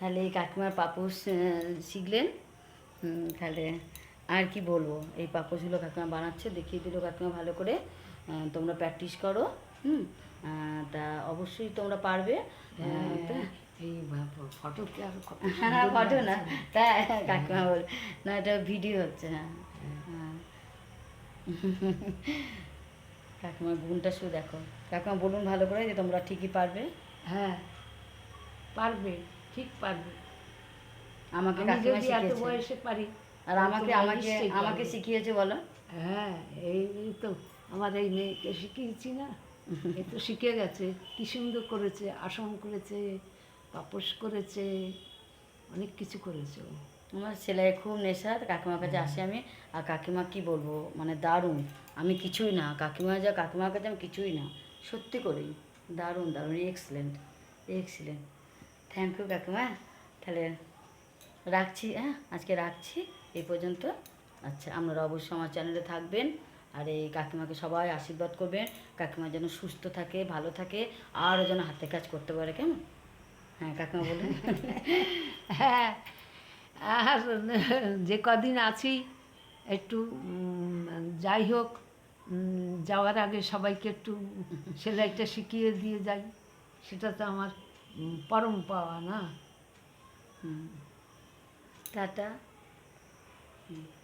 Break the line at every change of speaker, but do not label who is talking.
তাহলে এই কাকিমার পাপোশ শিখলেন? তাহলে আর কি বলব? এই পাপোশগুলো কাকিমা বানাচ্ছে দেখিয়ে দিল কাকিমা ভালো করে। তোমরা প্র্যাকটিস করো হুম? তা অবশ্যই তোমরা পারবে। তা-
আর কত
হ্যাঁ ফটো না
লাগছে।
তাই কাকিমা বল না এটা ভিডিও হচ্ছে হ্যাঁ। হ্যাঁ। কাকিমার গুণটা শুধু দেখো। কাকিমা বলুন ভালো করে যে তোমরা ঠিকই পারবে।
হ্যাঁ পারবে। ঠিক পারবে।
আমাকে কাকিমা
এত বয়সে পারি
আর আমাকে আমাকে আমাকে শিখিয়েছে বলো।
হ্যাঁ এই তো আমার এই মেয়েকে শিখিয়েছি না? এই তো শিখে গেছে কি সুন্দর করেছে আসন করেছে পাপোশ করেছে অনেক কিছু করেছে
আমার সেলাই খুব নেশা কাকিমার কাছে আসি আমি। আর কাকিমা কি বলব? মানে দারুণ। আমি কিছুই না কাকিমা যা কাকিমার কাছে আমি কিছুই না। সত্যি করেই দারুণ দারুণ এক্সিলেন্ট এক্সিলেন্ট থ্যাংক ইউ কাকিমা। তাহলে রাখছি হ্যাঁ? আজকে রাখছি। এই পর্যন্ত। আচ্ছা আপনারা অবশ্যই আমার চ্যানেলে থাকবেন। আর এই কাকিমাকে সবাই আশীর্বাদ করবেন। কাকিমা যেন সুস্থ থাকে, ভালো থাকে, আরও যেন হাতে কাজ করতে পারে, কেমন? হ্যাঁ কাকিমা বলুন।
হ্যাঁ আর যে কদিন আছি, একটু যাই হোক যাওয়ার আগে সবাইকে একটু সেলাইটা শিখিয়ে দিয়ে যাই। সেটা তো আমার পরম পাওয়া না?
টাটা। হুম।